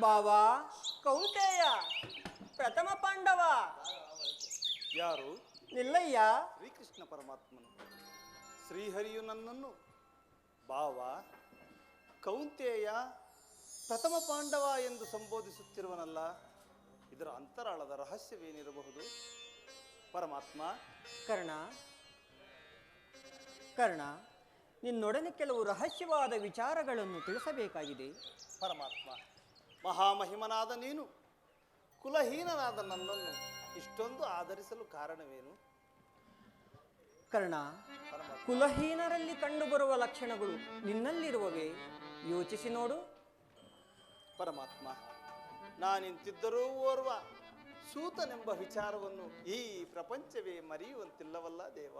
ಬಾವಾ ಕೌಂತೆಯ ಪ್ರಥಮ ಪಾಂಡವ. ಯಾರು? ನಿಲ್ಲಯ್ಯ. ಶ್ರೀಕೃಷ್ಣ ಪರಮಾತ್ಮನು. ಶ್ರೀಹರಿಯು ನನ್ನನ್ನು. ಬಾವ ಕೌಂತೆಯ ಪ್ರಥಮ ಪಾಂಡವ ಎಂದು ಸಂಬೋಧಿಸುತ್ತಿರುವನಲ್ಲ ಇದರ ಅಂತರಾಳದ ರಹಸ್ಯವೇನಿರಬಹುದು? ಪರಮಾತ್ಮ. ಕರ್ಣ. ಕರ್ಣ ನಿನ್ನೊಡನೆ ಕೆಲವು ರಹಸ್ಯವಾದ ವಿಚಾರಗಳನ್ನು ತಿಳಿಸಬೇಕಾಗಿದೆ. ಪರಮಾತ್ಮ ಮಹಾಮಹಿಮನಾದ ನೀನು ಕುಲಹೀನನಾದ ನನ್ನನ್ನು ಇಷ್ಟೊಂದು ಆಧರಿಸಲು ಕಾರಣವೇನು? ಕರ್ಣ ಕುಲಹೀನರಲ್ಲಿ ಕಂಡುಬರುವ ಲಕ್ಷಣಗಳು ನಿನ್ನಲ್ಲಿರುವವೇ? ಯೋಚಿಸಿ ನೋಡು. ಪರಮಾತ್ಮ ನಾನಿಂತಿದ್ದರೂ ಓರ್ವ ಸೂತನೆಂಬ ವಿಚಾರವನ್ನು ಈ ಪ್ರಪಂಚವೇ ಮರೆಯುವಂತಿಲ್ಲವಲ್ಲ ದೇವ?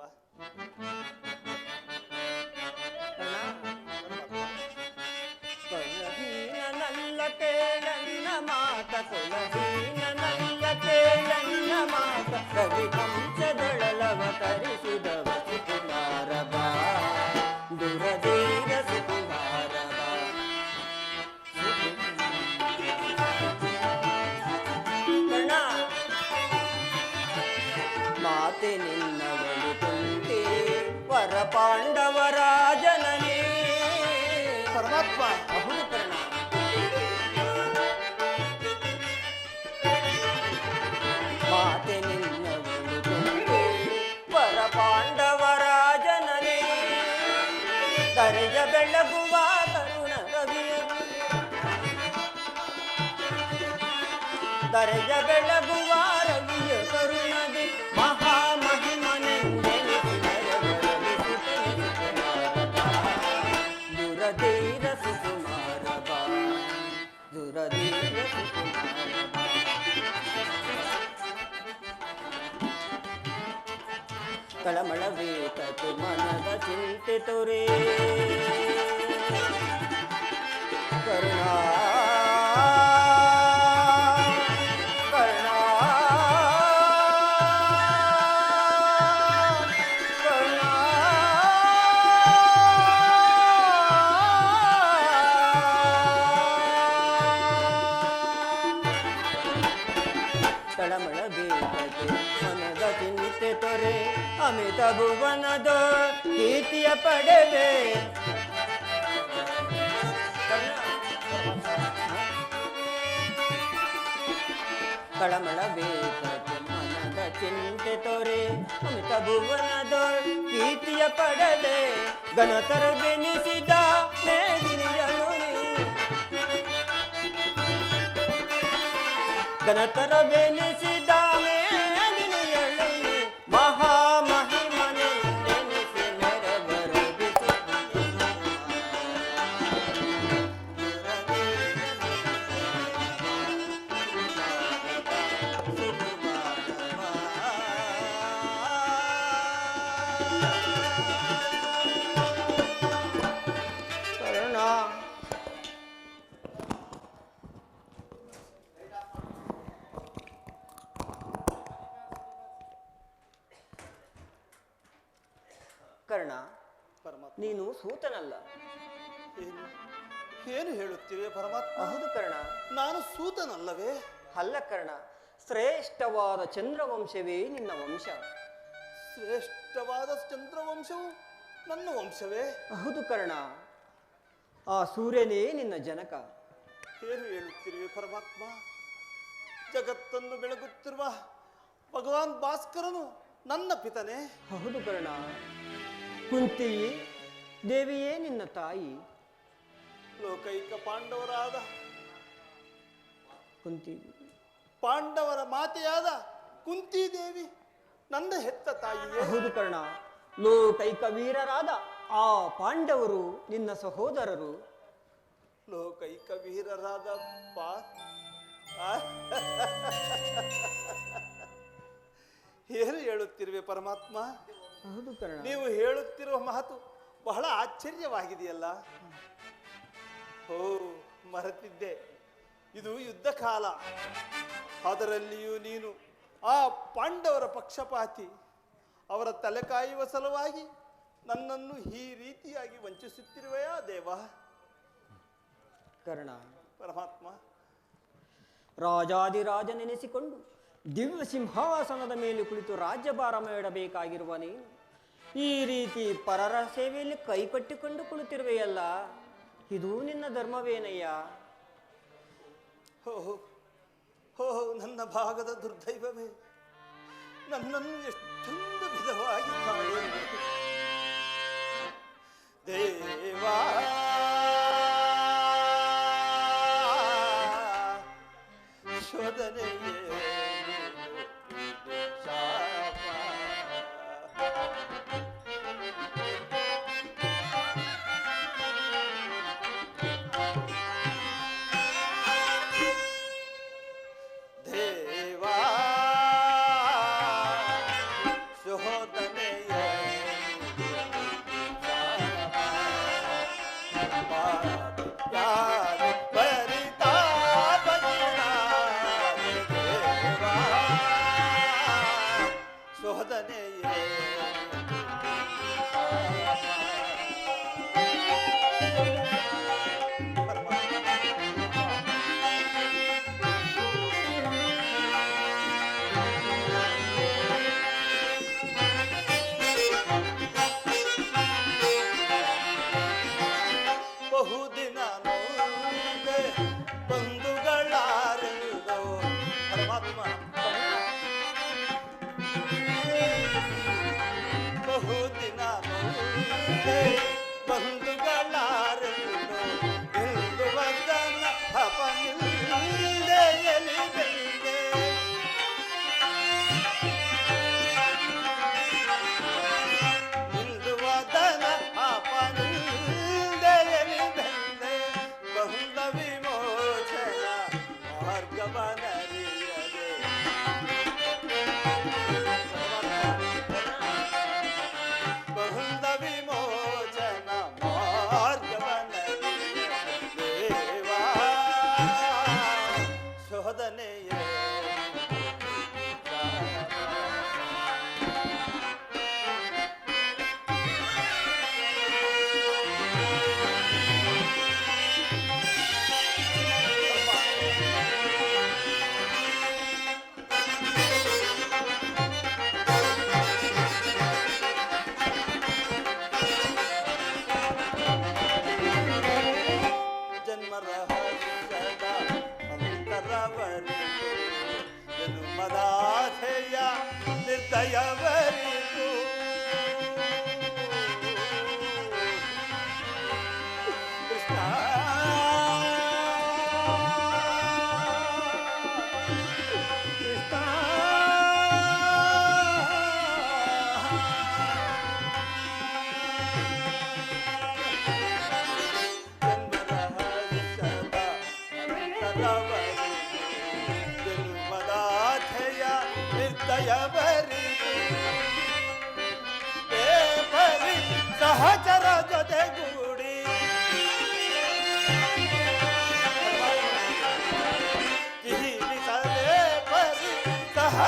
ಕರ್ಣ ಪರಮಾತ್ಮ ಕುಲಹೀನನಲ್ಲ ಕೇಳನ್ನ ಮಾತ ಕುಲಹೀನನಲ್ಲ ಕೇಳನ್ನ ಮಾತ ಕವಿ ವಂಶದೊಳಲವತರಿಸಿದವ ಸುಕುಮಾರ ಬಾ ದುರಧೀರ ಸುಕುಮಾರ ಬಾ ಕರ್ಣ ಮಾತೆ ನಿನ್ನವಳು ಕುಂತೆ ವರ ಪಾಂಡವರ ಜನನೇ ಪರಮಾತ್ಮ ದರೆಯ ಬೆಳಗುವ ರವಿಯ ಕರುಣದಿ ಮಹಾಮಹಿಮನೆ ದುರಧೀರ ಸುಕುಮಾರ ಬಾ. ಕಳಮಳವೇ ಕತೆ ಮನದ ಚಿಂತೆ ತೊರೆ. ತಳಮಳ ಬೇಕತೆ ಮನದ ಚಿಂತೆ ತೊರೆ ಅಮಿತ ಭುವನದ ಕೀರ್ತಿಯ ಪಡೆದೆ. ಕಳಮಳ ಬೇಕತೆ ಮನದ ಚಿಂತೆ ತೊರೆ ಅಮಿತ ಭುವನದ ಕೀರ್ತಿಯ ಪಡೆದೆ. ಗಣತರ ಬೆನಿಸಿದ ಮೇದಿನಿಯನು ಗಣತರ ಬೆನಿಸಿದ ಶ್ರೇಷ್ಠವಾದ ಚಂದ್ರವಂಶವೇ ನಿನ್ನ ವಂಶ. ಶ್ರೇಷ್ಠವಾದ ಚಂದ್ರವಂಶವು ನನ್ನ ವಂಶವೇ? ಹೌದು ಕರ್ಣ. ಆ ಸೂರ್ಯನೇ ನಿನ್ನ ಜನಕ. ಏನು ಹೇಳುತ್ತೀರಿ ಪರಮಾತ್ಮ? ಜಗತ್ತನ್ನು ಬೆಳಗುತ್ತಿರುವ ಭಗವಾನ್ ಭಾಸ್ಕರನು ನನ್ನ ಪಿತನೇ? ಹೌದು ಕರ್ಣ. ಕುಂತಿ ದೇವಿಯೇ ನಿನ್ನ ತಾಯಿ. ಲೋಕೈಕ ಪಾಂಡವರಾದ ಕುಂತಿ ಪಾಂಡವರ ಮಾತೆಯಾದ ಕುಂತಿದೇವಿ ನನ್ನ ಹೆತ್ತ ತಾಯಿಯೇ. ಹೌದು ಕರ್ಣ ಲೋಕೈಕ ವೀರರಾದ ಆ ಪಾಂಡವರು ನಿನ್ನ ಸಹೋದರರು. ಲೋಕೈಕ ವೀರರಾದ ಪಾ ಏನು ಹೇಳುತ್ತಿರುವೆ ಪರಮಾತ್ಮ? ಹೌದು ಕರ್ಣ. ನೀವು ಹೇಳುತ್ತಿರುವ ಮಾತು ಬಹಳ ಆಶ್ಚರ್ಯವಾಗಿದೆಯಲ್ಲ. ಓ ಮರೆತಿದ್ದೆ. ಇದು ಯುದ್ಧ ಕಾಲ. ಅದರಲ್ಲಿಯೂ ನೀನು ಆ ಪಾಂಡವರ ಪಕ್ಷಪಾತಿ. ಅವರ ತಲೆ ಕಾಯುವ ಸಲುವಾಗಿ ನನ್ನನ್ನು ಈ ರೀತಿಯಾಗಿ ವಂಚಿಸುತ್ತಿರುವೆಯಾ ದೇವ? ಕರ್ಣ ಪರಮಾತ್ಮ. ರಾಜಾದಿರಾಜನೆನಿಸಿಕೊಂಡು ದಿವ್ಯ ಸಿಂಹಾಸನದ ಮೇಲೆ ಕುಳಿತು ರಾಜ್ಯಭಾರ ಮಾಡಬೇಕಾಗಿರುವ ನೀನು. ಈ ರೀತಿ ಪರರ ಸೇವೆಯಲ್ಲಿ ಕೈಕಟ್ಟಿಕೊಂಡು ಕುಳಿತಿರುವೆಯಲ್ಲ ಇದು ನಿನ್ನ ಧರ್ಮವೇನಯ್ಯ? ಹೋ ಹೋ ನನ್ನ ಭಾಗದ ದುರ್ದೈವವೇ ನನ್ನನ್ನು ಎಷ್ಟೊಂದು ವಿಧವಾಗಿ ದೇವಾ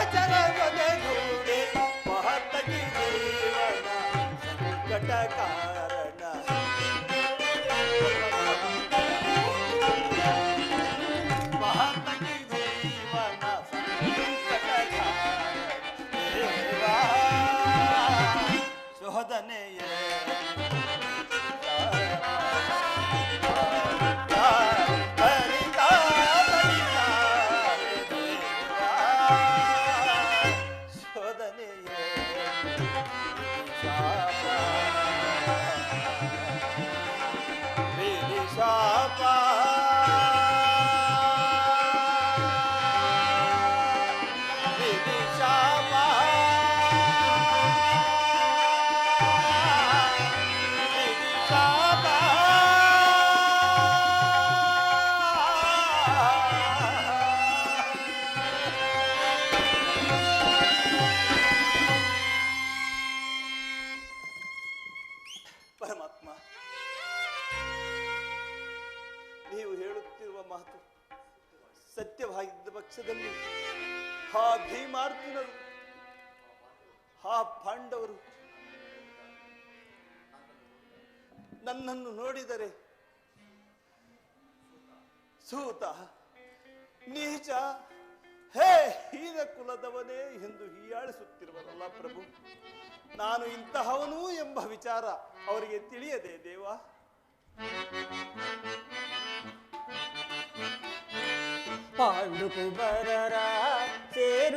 ಜೊತೆಗೂಡಿ ಮಹತ್ತಗಿ ಕಾರಣ ಕಾರಣ ದೇವಾ ಪರಮಾತ್ಮ, ನೀವು ಹೇಳುತ್ತಿರುವ ಮಾತು ಸತ್ಯವಾಗಿದ್ದ ಪಕ್ಷದಲ್ಲಿ ಆ ಭೀಮಾರ್ಜುನರು ಹಾ ಪಾಂಡವರು ನನ್ನನ್ನು ನೋಡಿದರೆ ಸೂತ, ನೀಚ, ಹೇ ಹೀನ ಕುಲದವನೇ ಎಂದು ಹೀಯಾಳಿಸುತ್ತಿರುವನಲ್ಲ ಪ್ರಭು. ನಾನು ಇಂತಹವನು ಎಂಬ ವಿಚಾರ ಅವರಿಗೆ ತಿಳಿಯದೆ ದೇವ? ಪಾಂಡುಕುಬರರ ಸೇರುತ್ತೆ ನೀನು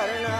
ಕರ್ಣ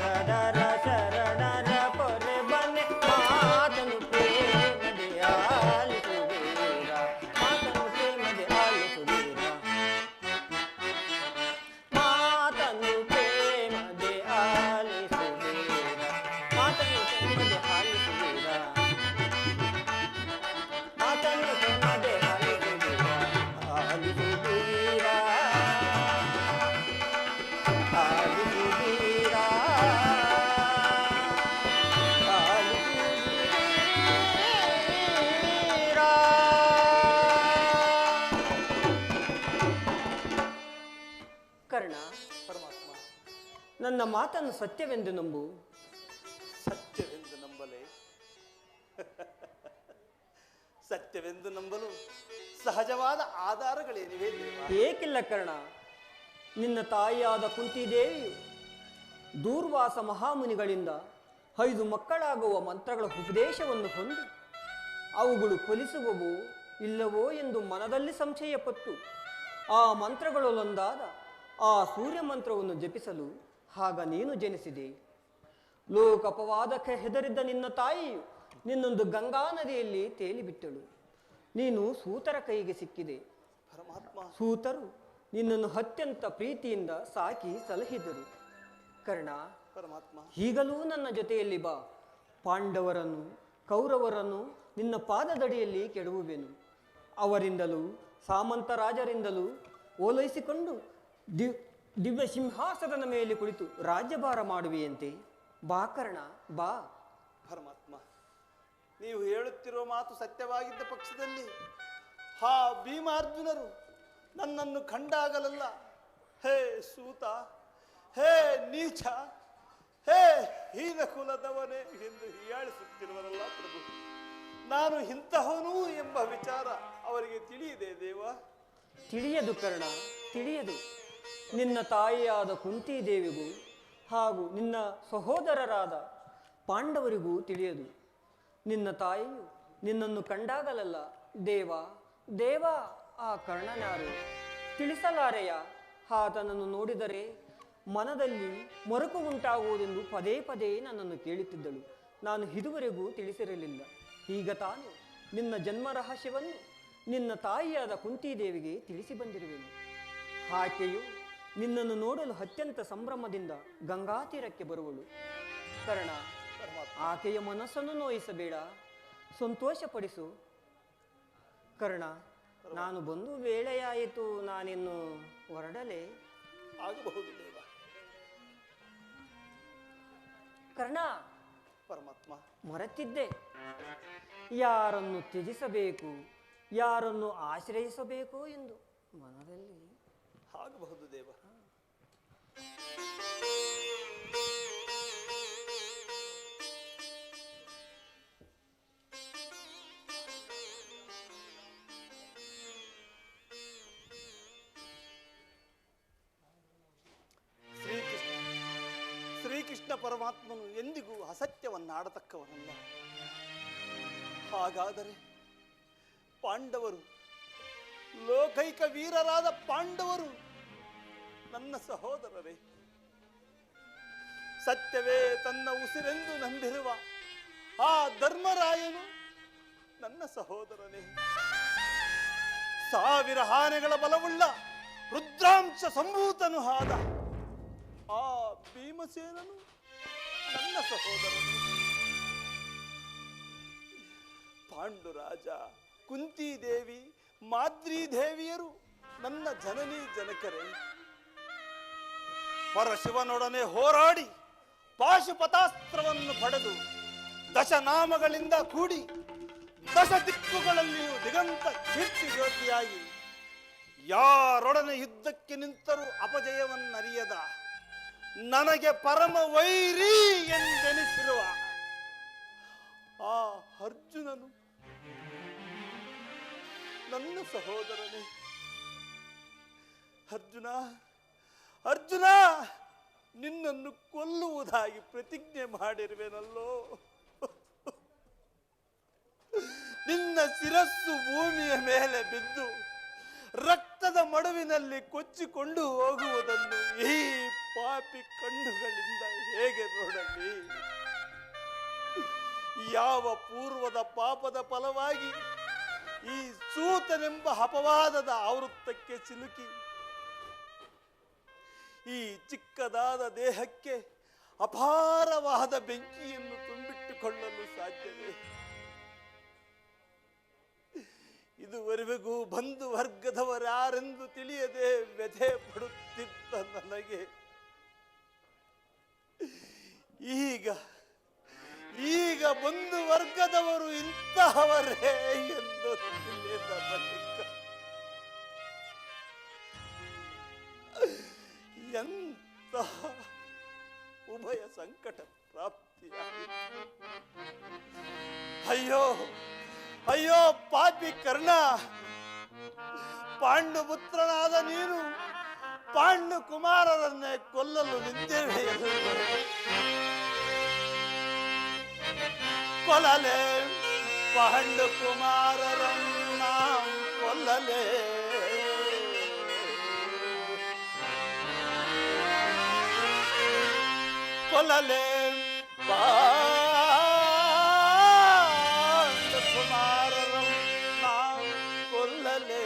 ಮಾತನ್ನು ಸತ್ಯವೆಂದು ನಂಬು. ಸತ್ಯವೆಂದು ನಂಬಲೆ? ಸತ್ಯವೆಂದು ನಂಬಲು ಸಹಜವಾದ ಆಧಾರಗಳೇನಿವೆ ಏಕಿಲ್ಲ ಕರ್ಣ ನಿನ್ನ ತಾಯಿಯಾದ ಕುಂತಿದೇವಿಯು ದೂರ್ವಾಸ ಮಹಾಮುನಿಗಳಿಂದ ಐದು ಮಕ್ಕಳಾಗುವ ಮಂತ್ರಗಳ ಉಪದೇಶವನ್ನು ಹೊಂದಿ ಅವುಗಳು ಫಲಿಸುವವು ಇಲ್ಲವೋ ಎಂದು ಮನದಲ್ಲಿ ಸಂಶಯಪಟ್ಟು ಆ ಮಂತ್ರಗಳಲ್ಲೊಂದಾದ ಆ ಸೂರ್ಯ ಮಂತ್ರವನ್ನು ಜಪಿಸಲು ಆಗ ನೀನು ಜನಿಸಿದೆ. ಲೋಕಪವಾದಕ್ಕೆ ಹೆದರಿದ್ದ ನಿನ್ನ ತಾಯಿಯು ನಿನ್ನೊಂದು ಗಂಗಾ ನದಿಯಲ್ಲಿ ತೇಲಿಬಿಟ್ಟಳು. ನೀನು ಸೂತರ ಕೈಗೆ ಸಿಕ್ಕಿದೆ. ಪರಮಾತ್ಮ. ಸೂತರು ನಿನ್ನನ್ನು ಅತ್ಯಂತ ಪ್ರೀತಿಯಿಂದ ಸಾಕಿ ಸಲಹಿದರು. ಕರ್ಣ ಪರಮಾತ್ಮ. ಈಗಲೂ ನನ್ನ ಜೊತೆಯಲ್ಲಿ ಬಾ. ಪಾಂಡವರನ್ನು ಕೌರವರನ್ನು ನಿನ್ನ ಪಾದದಡಿಯಲ್ಲಿ ಕೆಡುವೆನು ಅವರಿಂದಲೂ ಸಾಮಂತರಾಜರಿಂದಲೂ ಓಲೈಸಿಕೊಂಡು ದಿವ್ ದಿವ್ಯ ಸಿಂಹಾಸನದ ಮೇಲೆ ಕುಳಿತು ರಾಜ್ಯಭಾರ ಮಾಡುವೆಯಂತೆ. ಬಾ ಕರ್ಣ ಬಾ. ಪರಮಾತ್ಮ ನೀವು ಹೇಳುತ್ತಿರುವ ಮಾತು ಸತ್ಯವಾಗಿದ್ದ ಪಕ್ಷದಲ್ಲಿ ಹಾ ಭೀಮಾರ್ಜುನರು ನನ್ನನ್ನು ಕಂಡಾಗಲಲ್ಲ. ಹೇ ಸೂತ ಹೇ ನೀಚ ಹೇ ಹೀನ ಕುಲದವನೇ ಎಂದು ಹೀಯಾಳಿಸುತ್ತಿರುವರಲ್ಲ ಪ್ರಭು. ನಾನು ಇಂತಹವನು ಎಂಬ ವಿಚಾರ ಅವರಿಗೆ ತಿಳಿಯಿದೆ ದೇವ? ತಿಳಿಯದು ಕರ್ಣ ತಿಳಿಯದು. ನಿನ್ನ ತಾಯಿಯಾದ ಕುಂತಿದೇವಿಗೂ ಹಾಗೂ ನಿನ್ನ ಸಹೋದರರಾದ ಪಾಂಡವರಿಗೂ ತಿಳಿಯದು. ನಿನ್ನ ತಾಯಿಯು ನಿನ್ನನ್ನು ಕಂಡಾಗಲಲ್ಲ. ದೇವ ದೇವ, ಆ ಕರ್ಣನಾರು. ತಿಳಿಸಲಾರೆಯ? ಆತನನ್ನು ನೋಡಿದರೆ ಮನದಲ್ಲಿ ಮರುಕು ಉಂಟಾಗುವುದೆಂದು ಪದೇ ಪದೇ ನನ್ನನ್ನು ಕೇಳುತ್ತಿದ್ದಳು. ನಾನು ಇದುವರೆಗೂ ತಿಳಿಸಿರಲಿಲ್ಲ. ಈಗ ತಾನು ನಿನ್ನ ಜನ್ಮ ರಹಸ್ಯವನ್ನು ನಿನ್ನ ತಾಯಿಯಾದ ಕುಂತಿದೇವಿಗೆ ತಿಳಿಸಿ ಬಂದಿರುವೆನು. ಆಕೆಯು ನಿನ್ನನ್ನು ನೋಡಲು ಅತ್ಯಂತ ಸಂಭ್ರಮದಿಂದ ಗಂಗಾ ತೀರಕ್ಕೆ ಬರುವಳು. ಕರ್ಣ ಆಕೆಯ ಮನಸ್ಸನ್ನು ನೋಯಿಸಬೇಡ ಸಂತೋಷಪಡಿಸು. ಕರ್ಣ ನಾನು ಬಂದು ವೇಳೆಯಾಯಿತು ನಾನಿನ್ನು ಹೊರಡಲೆ? ಆಗಬಹುದು ದೇವ. ಕರ್ಣ ಪರಮಾತ್ಮ. ಮರೆತಿದ್ದೆ. ಯಾರನ್ನು ತ್ಯಜಿಸಬೇಕು ಯಾರನ್ನು ಆಶ್ರಯಿಸಬೇಕು ಎಂದು ಮನದಲ್ಲಿ. ಆಗಬಹುದು ದೇವ. ಶ್ರೀಕೃಷ್ಣ ಪರಮಾತ್ಮನು ಎಂದಿಗೂ ಅಸತ್ಯವನ್ನಾಡತಕ್ಕವನಲ್ಲ. ಹಾಗಾದರೆ ಪಾಂಡವರು ಲೋಕೈಕ ವೀರರಾದ ಪಾಂಡವರು ನನ್ನ ಸಹೋದರರೇ ಸತ್ಯವೇ ತನ್ನ ಉಸಿರೆಂದು ನಂಬಿರುವ ಆ ಧರ್ಮರಾಯನು ನನ್ನ ಸಹೋದರನೇ. ಸಾವಿರ ಹಾನೆಗಳ ಬಲವುಳ್ಳ ರುದ್ರಾಂಶ ಸಂಭೂತನು ಆದ ಆ ಭೀಮಸೇನನು ನನ್ನ ಸಹೋದರನು. ಪಾಂಡುರಾಜ, ಕುಂತಿದೇವಿ ಮಾದ್ರಿ ದೇವಿಯರು ನನ್ನ ಜನನಿ ಜನಕರೇ. ಪರಶಿವನೊಡನೆ ಹೋರಾಡಿ ಪಾಶುಪತಾಸ್ತ್ರವನ್ನು ಪಡೆದು ದಶನಾಮಗಳಿಂದ ಕೂಡಿ ದಶ ದಿಕ್ಕುಗಳಲ್ಲಿಯೂ ದಿಗಂತ ಕೀರ್ತಿ ಜ್ಯೋತಿಯಾಗಿ ಯಾರೊಡನೆ ಯುದ್ಧಕ್ಕೆ ನಿಂತರೂ ಅಪಜಯವನ್ನರಿಯದ ನನಗೆ ಪರಮ ವೈರಿ ಎಂದೆನಿಸಿರುವ ಆ ಅರ್ಜುನನು ನನ್ನ ಸಹೋದರನೇ, ಅರ್ಜುನ ಅರ್ಜುನ! ನಿನ್ನನ್ನು ಕೊಲ್ಲುವುದಾಗಿ ಪ್ರತಿಜ್ಞೆ ಮಾಡಿರುವೆನಲ್ಲೋ? ನಿನ್ನ ಶಿರಸ್ಸು ಭೂಮಿಯ ಮೇಲೆ ಬಿದ್ದು ರಕ್ತದ ಮಡುವಿನಲ್ಲಿ ಕೊಚ್ಚಿಕೊಂಡು ಹೋಗುವುದನ್ನು ಈ ಪಾಪಿ ಕಣ್ಣುಗಳಿಂದ ಹೇಗೆ ನೋಡಲಿ? ಯಾವ ಪೂರ್ವದ ಪಾಪದ ಫಲವಾಗಿ ಈ ಸೂತನೆಂಬ ಅಪವಾದದ ಆವೃತ್ತಕ್ಕೆ ಸಿಲುಕಿ ಈ ಚಿಕ್ಕದಾದ ದೇಹಕ್ಕೆ ಅಪಾರವಾದ ಬೆಂಕಿಯನ್ನು ತುಂಬಿಟ್ಟುಕೊಳ್ಳಲು ಸಾಧ್ಯವೇ? ಇದುವರೆಗೂ ಬಂಧು ವರ್ಗದವರಾರೆಂದು ತಿಳಿಯದೆ ವ್ಯಥೆ ಪಡುತ್ತಿದ್ದ ನನಗೆ. ಎಂತ ಉಭಯ ಸಂಕಟ ಪ್ರಾಪ್ತಿಯಾಗಿ ಅಯ್ಯೋ ಅಯ್ಯೋ, ಪಾಪಿ ಕರ್ಣ, ಪಾಂಡು ಪುತ್ರನಾದ ನೀನು, ಪಾಂಡು ಕುಮಾರರನ್ನೇ ಕೊಲ್ಲಲು ನಿಂತೇವೆ ಕೊಲ್ಲಲೆ ಪಾಂಡು ಕುಮಾರರನ್ನ ಕೊಲ್ಲಲೆ போலலே சுமாரம் நான் கொல்லலே.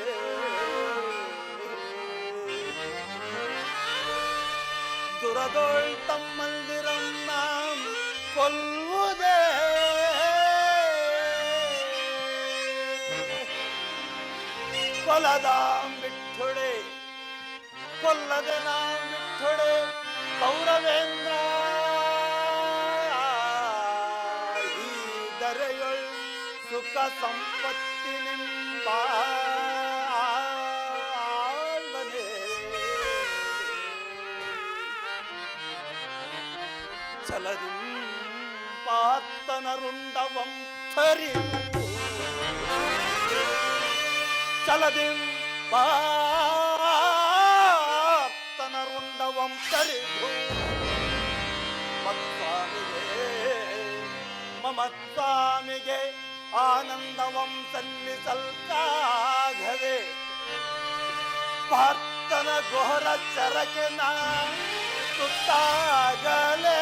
துரதோள் தம்மந்திரம் நாம் கொல்வதே கொலதாம் விட்டுடே கொல்லதனாம் விட்டுடே பௌரவேந்திரா ಸುಖ ಸಂಪತ್ತಿನಿಂಬ ಚಲರಿಂ ಪಾತ್ತನರುಂಡವಂ ಹರಿ ಚಲದಿಂ ಪಾತ್ತನರುಂಡವಂ ಥರಿ ಮತ್ತಾಮಿಗೆ ಮಮತ್ತಾಮಿಗೆ ಆನಂದವಂ ಸಲ್ಲಿಸಲ್ಕಾಗದೆ ಪಾರ್ಥನ ಘೋರ ಚರಕೆ ನಾ ತುತ್ತಾಗಲೇ